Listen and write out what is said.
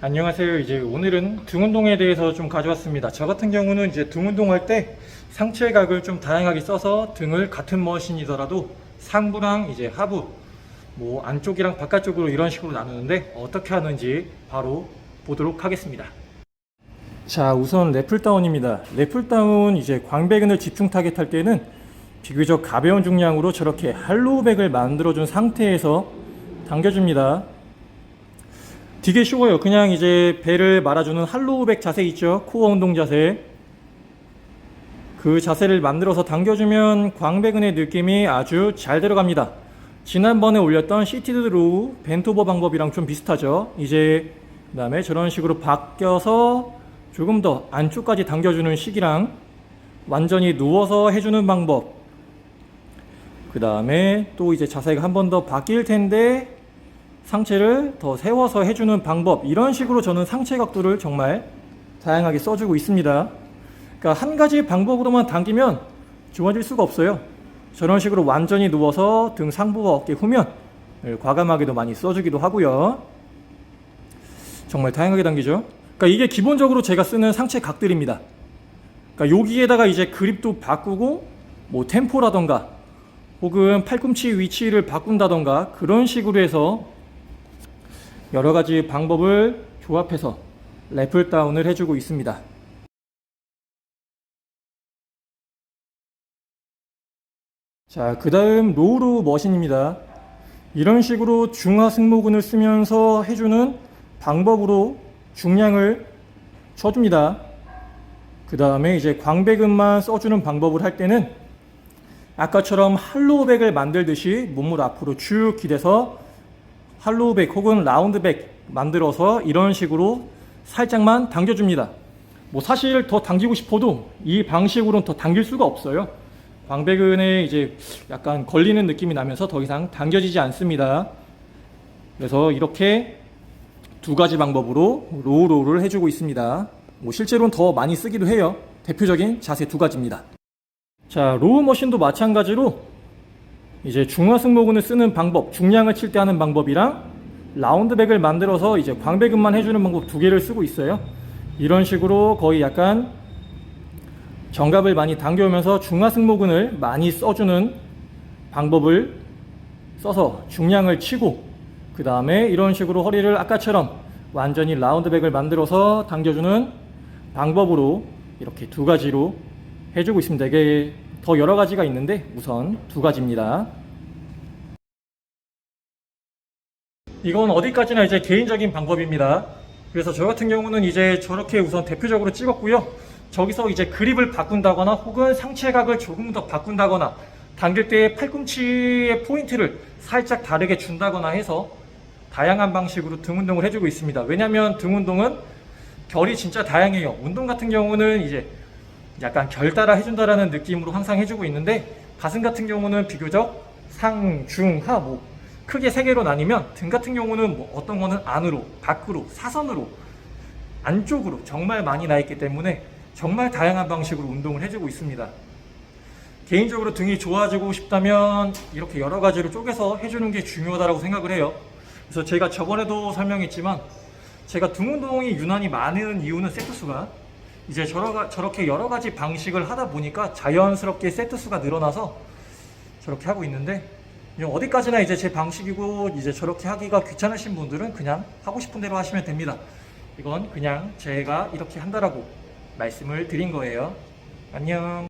안녕하세요. 이제 오늘은 등 운동에 대해서 좀 가져왔습니다. 저 같은 경우는 이제 등 운동할 때 상체각을 좀 다양하게 써서 등을 같은 머신이더라도 상부랑 이제 하부, 뭐 안쪽이랑 바깥쪽으로 이런 식으로 나누는데 어떻게 하는지 바로 보도록 하겠습니다. 자, 우선 래플다운입니다. 래플다운 이제 광배근을 집중 타겟할 때는 비교적 가벼운 중량으로 저렇게 할로우백을 만들어준 상태에서 당겨줍니다. 되게 쉬워요. 그냥 이제 배를 말아주는 할로우백 자세 있죠? 코어 운동 자세. 그 자세를 만들어서 당겨주면 광배근의 느낌이 아주 잘 들어갑니다. 지난번에 올렸던 시티드 로우 벤토버 방법이랑 좀 비슷하죠? 이제 그 다음에 저런 식으로 바뀌어서 조금 더 안쪽까지 당겨주는 식이랑 완전히 누워서 해주는 방법. 그 다음에 또 이제 자세가 한 번 더 바뀔 텐데 상체를 더 세워서 해주는 방법 이런 식으로 저는 상체 각도를 정말 다양하게 써주고 있습니다. 그러니까 한 가지 방법으로만 당기면 좋아질 수가 없어요. 저런 식으로 완전히 누워서 등 상부와 어깨 후면을 과감하게도 많이 써주기도 하고요. 정말 다양하게 당기죠. 그러니까 이게 기본적으로 제가 쓰는 상체 각들입니다. 그러니까 여기에다가 이제 그립도 바꾸고 뭐 템포라던가 혹은 팔꿈치 위치를 바꾼다던가 그런 식으로 해서 여러 가지 방법을 조합해서 래플 다운을 해주고 있습니다. 자, 그 다음 로우로 머신입니다. 이런 식으로 중하 승모근을 쓰면서 해주는 방법으로 중량을 쳐줍니다. 그 다음에 이제 광배근만 써주는 방법을 할 때는 아까처럼 할로우백을 만들듯이 몸을 앞으로 쭉 기대서 할로우백 혹은 라운드백 만들어서 이런 식으로 살짝만 당겨줍니다. 뭐 사실 더 당기고 싶어도 이 방식으로는 더 당길 수가 없어요. 광배근에 이제 약간 걸리는 느낌이 나면서 더 이상 당겨지지 않습니다. 그래서 이렇게 두 가지 방법으로 로우로우를 해주고 있습니다. 뭐 실제로는 더 많이 쓰기도 해요. 대표적인 자세 두 가지입니다. 자, 로우 머신도 마찬가지로 이제 중화승모근을 쓰는 방법, 중량을 칠 때 하는 방법이랑 라운드백을 만들어서 이제 광배근만 해주는 방법 두 개를 쓰고 있어요. 이런 식으로 거의 약간 정갑을 많이 당겨오면서 중하승모근을 많이 써주는 방법을 써서 중량을 치고 그 다음에 이런 식으로 허리를 아까처럼 완전히 라운드백을 만들어서 당겨주는 방법으로 이렇게 두 가지로 해주고 있습니다. 이게 더 여러 가지가 있는데 우선 두 가지입니다. 이건 어디까지나 이제 개인적인 방법입니다. 그래서 저 같은 경우는 이제 저렇게 우선 대표적으로 찍었고요. 저기서 이제 그립을 바꾼다거나 혹은 상체각을 조금 더 바꾼다거나 당길 때 팔꿈치의 포인트를 살짝 다르게 준다거나 해서 다양한 방식으로 등 운동을 해주고 있습니다. 왜냐하면 등 운동은 결이 진짜 다양해요. 운동 같은 경우는 이제 약간 결 따라 해준다라는 느낌으로 항상 해주고 있는데 가슴 같은 경우는 비교적 상, 중, 하, 뭐 크게 세 개로 나뉘면 등 같은 경우는 뭐 어떤 거는 안으로, 밖으로, 사선으로, 안쪽으로 정말 많이 나 있기 때문에 정말 다양한 방식으로 운동을 해주고 있습니다. 개인적으로 등이 좋아지고 싶다면 이렇게 여러 가지로 쪼개서 해주는 게 중요하다고 생각을 해요. 그래서 제가 저번에도 설명했지만 제가 등 운동이 유난히 많은 이유는 세트 수가 이제 저러, 저렇게 여러 가지 방식을 하다 보니까 자연스럽게 세트 수가 늘어나서 저렇게 하고 있는데 어디까지나 이제 제 방식이고 이제 저렇게 하기가 귀찮으신 분들은 그냥 하고 싶은 대로 하시면 됩니다. 이건 그냥 제가 이렇게 한다라고 말씀을 드린 거예요. 안녕.